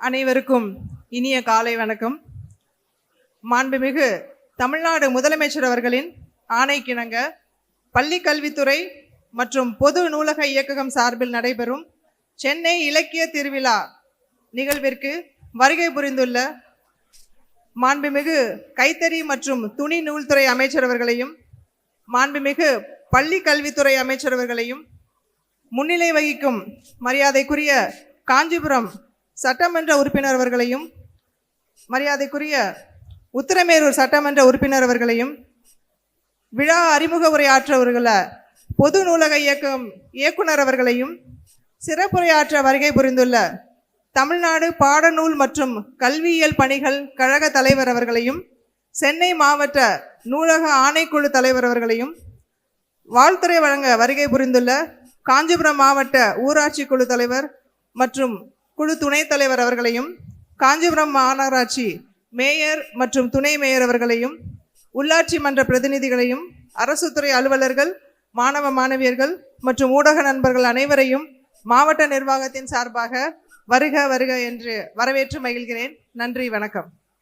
அனைவருக்கும் இனிய காலை வணக்கம். மாண்புமிகு தமிழ்நாடு முதலமைச்சர் அவர்களின் ஆணைக்கிணங்க பள்ளி கல்வித்துறை மற்றும் பொது நூலக இயக்ககம் சார்பில் நடைபெறும் சென்னை இலக்கிய திருவிழா நிகழ்விற்கு வருகை புரிந்துள்ள மாண்புமிகு கைத்தறி மற்றும் துணி நூல்துறை அமைச்சர் அவர்களையும் மாண்புமிகு பள்ளி கல்வித்துறை அமைச்சர் அவர்களையும் முன்னிலை வகிக்கும் மரியாதைக்குரிய காஞ்சிபுரம் சட்டமன்ற உறுப்பினர் அவர்களையும் மரியாதைக்குரிய உத்திரமேரூர் சட்டமன்ற உறுப்பினர் அவர்களையும் விழா அறிமுக உரையாற்றவர்கள பொது நூலக இயக்கம் இயக்குனர் அவர்களையும் சிறப்புரையாற்ற வருகை புரிந்துள்ள தமிழ்நாடு பாடநூல் மற்றும் கல்வியியல் பணிகள் கழக தலைவர் அவர்களையும் சென்னை மாவட்ட நூலக ஆணைக்குழு தலைவர் அவர்களையும் வாழ்த்துறை வழங்க வருகை புரிந்துள்ள காஞ்சிபுரம் மாவட்ட ஊராட்சி குழு தலைவர் மற்றும் குழு துணைத் தலைவர் அவர்களையும் காஞ்சிபுரம் மாநகராட்சி மேயர் மற்றும் துணை மேயர் அவர்களையும் உள்ளாட்சி மன்ற பிரதிநிதிகளையும் அரசு துறை அலுவலர்கள் மாணவ மாணவியர்கள் மற்றும் ஊடக நண்பர்கள் அனைவரையும் மாவட்ட நிர்வாகத்தின் சார்பாக வருக வருக என்று வரவேற்று மகிழ்கிறேன். நன்றி வணக்கம்.